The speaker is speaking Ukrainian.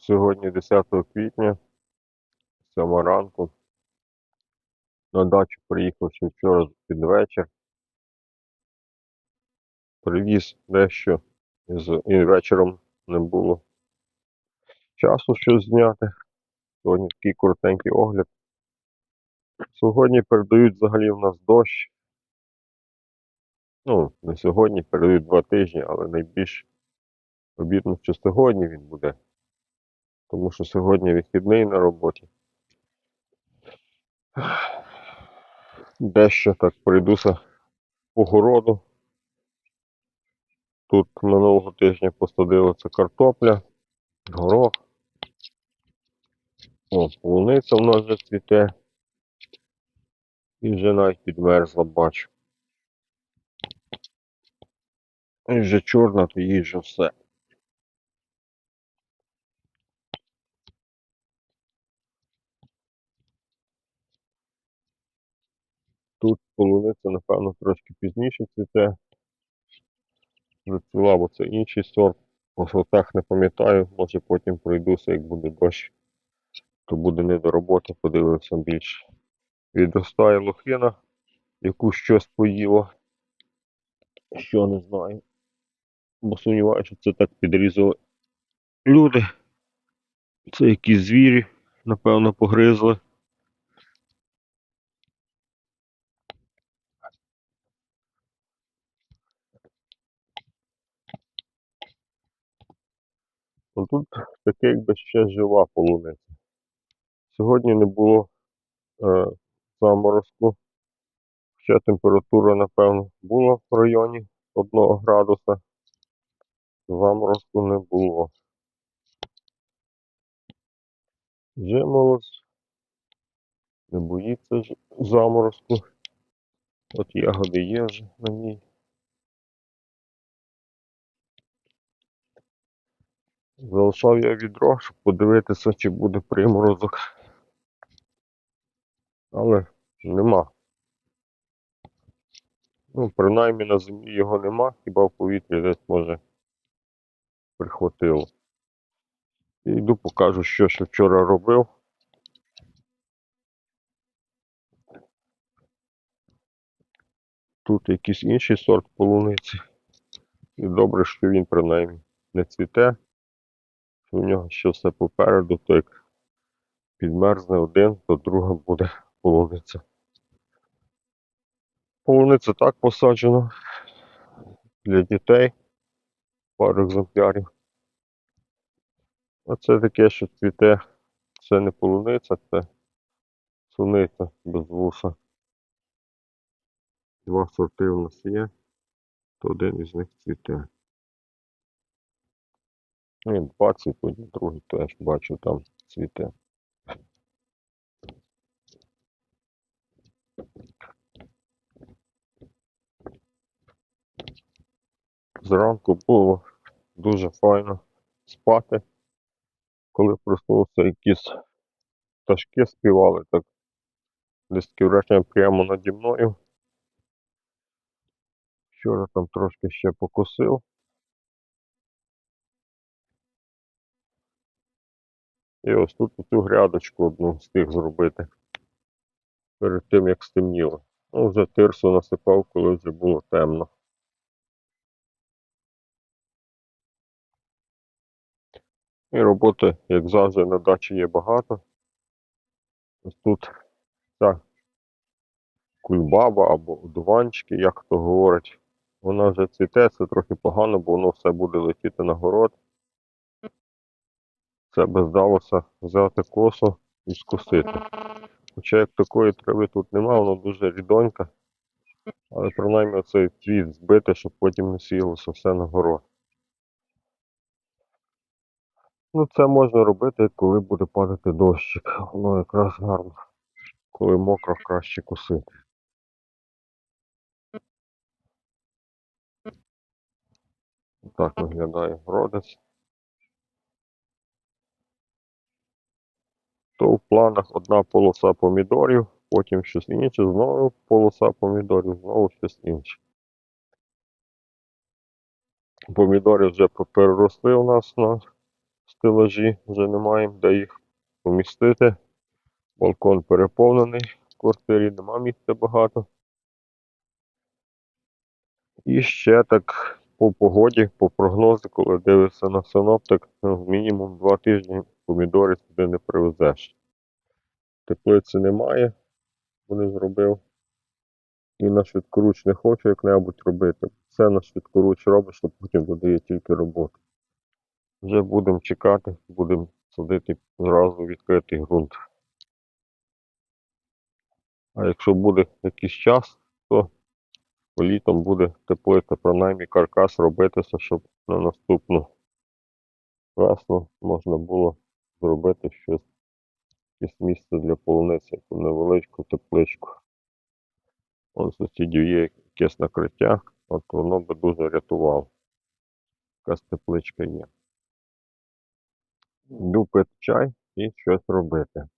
Сьогодні 10 квітня, 7 ранку. На дачу приїхав ще вчора під вечір. Привіз дещо, і вечором не було часу щось зняти. Сьогодні такий коротенький огляд. Сьогодні передають взагалі в нас дощ. Ну, не сьогодні, передають два тижні, але найбільш обідно, що сьогодні він буде. Тому що сьогодні вихідний на роботі. Дещо так пройдуся по городу. Тут минулого тижня посадили це картопля, горох. О, полуниця в нас вже цвіте. І вже навіть підмерзла, бачу. І вже чорна, то їй вже все. Тут полуниця, напевно, трошки пізніше цвіте. Зацвіла, бо це інший сорт. По сортах не пам'ятаю, може потім пройдуся, як буде дощ. То буде не до роботи, подивився більше. Відростає лохина, яку щось поїло. Що не знаю. Бо сумніваюся, що це так підрізали люди. Це якісь звірі, напевно, погризли. Ну тут таке якби ще жива полуниця. Сьогодні не було е, заморозку. Ще температура, напевно, була в районі 1 градуса. Заморозку не було. Жимолость. Не боїться заморозку. От ягоди є вже на ній. Залишав я відро, щоб подивитися, чи буде приморозок. Але нема. Ну, принаймні на землі його нема, хіба в повітрі десь може прихватило. І йду покажу, що ще вчора робив. Тут якийсь інший сорт полуниці. І добре, що він принаймні не цвіте. В нього ще все попереду, то як підмерзне один, то друга буде полуниця. Полуниця так посаджена для дітей. Пару екземплярів. Оце таке, що цвіте. Це не полуниця, це суниця без вуса. Два сорти у нас є, то один із них цвіте. Ну, і два цвітуть, другий теж бачу там цвіте. Зранку було дуже файно спати. Коли проснувся, якісь пташки співали, так таке враження прямо наді мною. Вчора там трошки ще покусив. І ось тут цю грядочку одну встиг зробити перед тим, як стемніло. Ну, вже тирсу насипав, коли вже було темно. І роботи, як завжди, на дачі є багато. Ось тут ця кульбаба або одуванчики, як хто говорить. Вона вже цвіте, це трохи погано, бо воно все буде летіти на город. Це би здалося взяти косу і скосити. Хоча як такої трави тут нема, воно дуже рідонька. Але принаймні оцей цвіт збити, щоб потім не сіялося все на город. Ну, це можна робити, коли буде падати дощик. Воно якраз гарно. Коли мокро, краще косити. Так виглядає городець. То в планах одна полоса помідорів, потім щось інше, знову полоса помідорів, знову щось інше. Помідори вже переросли у нас на стелажі, вже не маємо де їх помістити. Балкон переповнений, в квартирі нема місця багато. І ще так по погоді, по прогнозу, коли дивишся на синоптик, ну, мінімум два тижні помідори сюди не привезеш. Теплиці немає, вони зробив. І на швидкоруч не хочу як-небудь робити. Все на швидкоруч робиш, то потім додає тільки роботу. Вже будемо чекати, будемо садити зразу відкритий ґрунт. А якщо буде якийсь час, то літом буде теплиця, принаймні каркас робитися, щоб на наступну весну можна було зробити щось, якесь місце для полуниці, яку невеличку тепличку. Вон сусідів є якесь накриття, от воно би дуже рятувало. Якась тепличка є. Йду чай і щось робити.